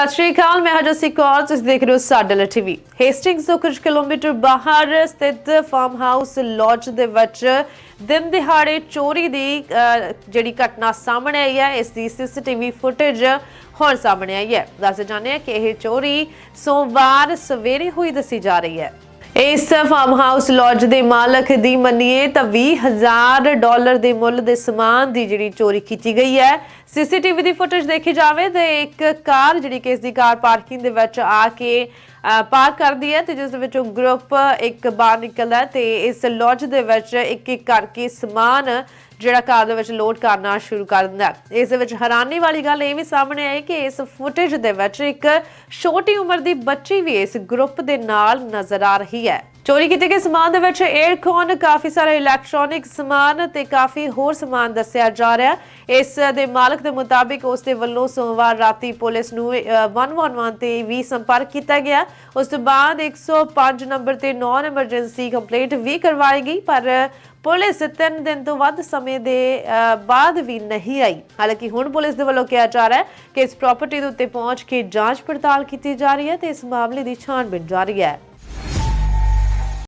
ਸਤਿ ਸ਼੍ਰੀ ਅਕਾਲ ਮੈਂ ਹਜਾ ਕੌਰ ਤੁਸੀਂ ਦੇਖ ਰਹੇ ਹੋ ਸਾਡਲ ਟੀਵੀ ਹੇਸਟਿੰਗਸ ਤੋਂ ਕੁਝ ਕਿਲੋਮੀਟਰ ਬਾਹਰ ਸਥਿਤ ਫਾਰਮ ਹਾਊਸ ਲੌਜ ਦੇ ਵਿੱਚ ਦਿਨ ਦਿਹਾੜੇ ਚੋਰੀ ਦੀ ਅਹ, ਜਿਹੜੀ ਘਟਨਾ ਸਾਹਮਣੇ ਆਈ ਹੈ ਇਸ ਦੀ ਸੀਸੀਟੀਵੀ ਫੁਟੇਜ ਹੁਣ ਸਾਹਮਣੇ ਆਈ ਹੈ। ਦੱਸ ਜਾਂਦੇ ਹਾਂ ਕਿ ਇਹ ਚੋਰੀ ਸੋਮਵਾਰ ਸਵੇਰੇ ਹੋਈ ਦੱਸੀ ਜਾ ਰਹੀ ਹੈ। ਇਸ ਫਾਰਮ ਹਾਊਸ ਲੌਜ ਦੇ ਮਾਲਕ ਦੀ ਮੰਨੀਏ ਤਾਂ 20000 ਡਾਲਰ ਦੇ ਮੁੱਲ ਦੇ ਸਮਾਨ ਦੀ ਜਿਹੜੀ ਚੋਰੀ ਕੀਤੀ ਗਈ ਹੈ। ਸੀਸੀਟੀਵੀ ਦੀ ਫੁਟੇਜ ਦੇਖੀ ਜਾਵੇ ਤੇ ਇੱਕ ਕਾਰ ਜਿਹੜੀ ਕਿ ਇਸ ਦੀ ਕਾਰ ਪਾਰਕਿੰਗ ਦੇ ਵਿੱਚ ਆ ਕੇ ਅ, ਪਾਰਕ ਕਰਦੀ ਹੈ ਤੇ ਜਿਸ ਦੇ ਵਿੱਚੋਂ ਗਰੁੱਪ ਇੱਕ ਬਾਹਰ ਨਿਕਲਦਾ ਹੈ ਤੇ ਇਸ ਲੌਜ ਦੇ ਵਿੱਚ ਇੱਕ ਇੱਕ ਕਰਕੇ ਸਮਾਨ ਜਿਹੜਾ ਕਾਰ ਦੇ ਵਿੱਚ ਲੋਡ ਕਰਨਾ ਸ਼ੁਰੂ ਕਰ ਦਿੰਦਾ ਇਸ ਦੇ ਵਿੱਚ ਹੈਰਾਨੀ ਵਾਲੀ ਗੱਲ ਇਹ ਵੀ ਸਾਹਮਣੇ ਆਈ ਕਿ ਇਸ ਫੁਟੇਜ ਦੇ ਵਿੱਚ ਇੱਕ ਛੋਟੀ ਉਮਰ ਦੀ ਬੱਚੀ ਵੀ ਇਸ ਗਰੁੱਪ ਦੇ ਨਾਲ ਨਜ਼ਰ ਆ ਰਹੀ ਹੈ। ਚੋਰੀ ਕੀਤੇ ਗਏ ਸਮਾਨ ਦੇ ਵਿੱਚ 에어ਕਨ ਕਾਫੀ ਸਾਰੇ ਇਲੈਕਟ੍ਰੋਨਿਕ ਸਮਾਨ ਤੇ ਕਾਫੀ ਹੋਰ ਸਮਾਨ ਦੱਸਿਆ ਜਾ ਰਿਹਾ ਇਸ ਦੇ ਮਾਲਕ ਦੇ ਮੁਤਾਬਿਕ ਉਸ ਦੇ ਵੱਲੋਂ ਸੋਮਵਾਰ ਰਾਤੀ ਪੁਲਿਸ ਨੂੰ ਅਹ, 111 ਤੇ ਵੀ ਸੰਪਰਕ ਕੀਤਾ ਗਿਆ। ਉਸ ਤੋਂ ਬਾਅਦ 105 ਨੰਬਰ ਤੇ ਨੌਨ ਐਮਰਜੈਂਸੀ ਕੰਪਲੇਂਟ ਵੀ ਕਰਵਾਈ ਗਈ ਪਰ ਪੁਲਿਸ 3 ਦਿਨ ਤੋਂ ਵੱਧ ਸਮੇਂ ਦੇ ਬਾਅਦ ਵੀ ਨਹੀਂ ਆਈ। ਹਾਲਾਂਕਿ ਹੁਣ ਪੁਲਿਸ ਦੇ ਵੱਲੋਂ ਕਿਹਾ ਜਾ ਰਿਹਾ ਹੈ ਕਿ ਇਸ ਪ੍ਰਾਪਰਟੀ ਦੇ ਉੱਤੇ ਪਹੁੰਚ ਕੇ ਜਾਂਚ ਪੜਤਾਲ ਕੀਤੀ ਜਾ ਰਹੀ ਹੈ ਤੇ ਇਸ ਮਾਮਲੇ ਦੀ ਛਾਣਬੀਣ ਜਾਰੀ ਹੈ।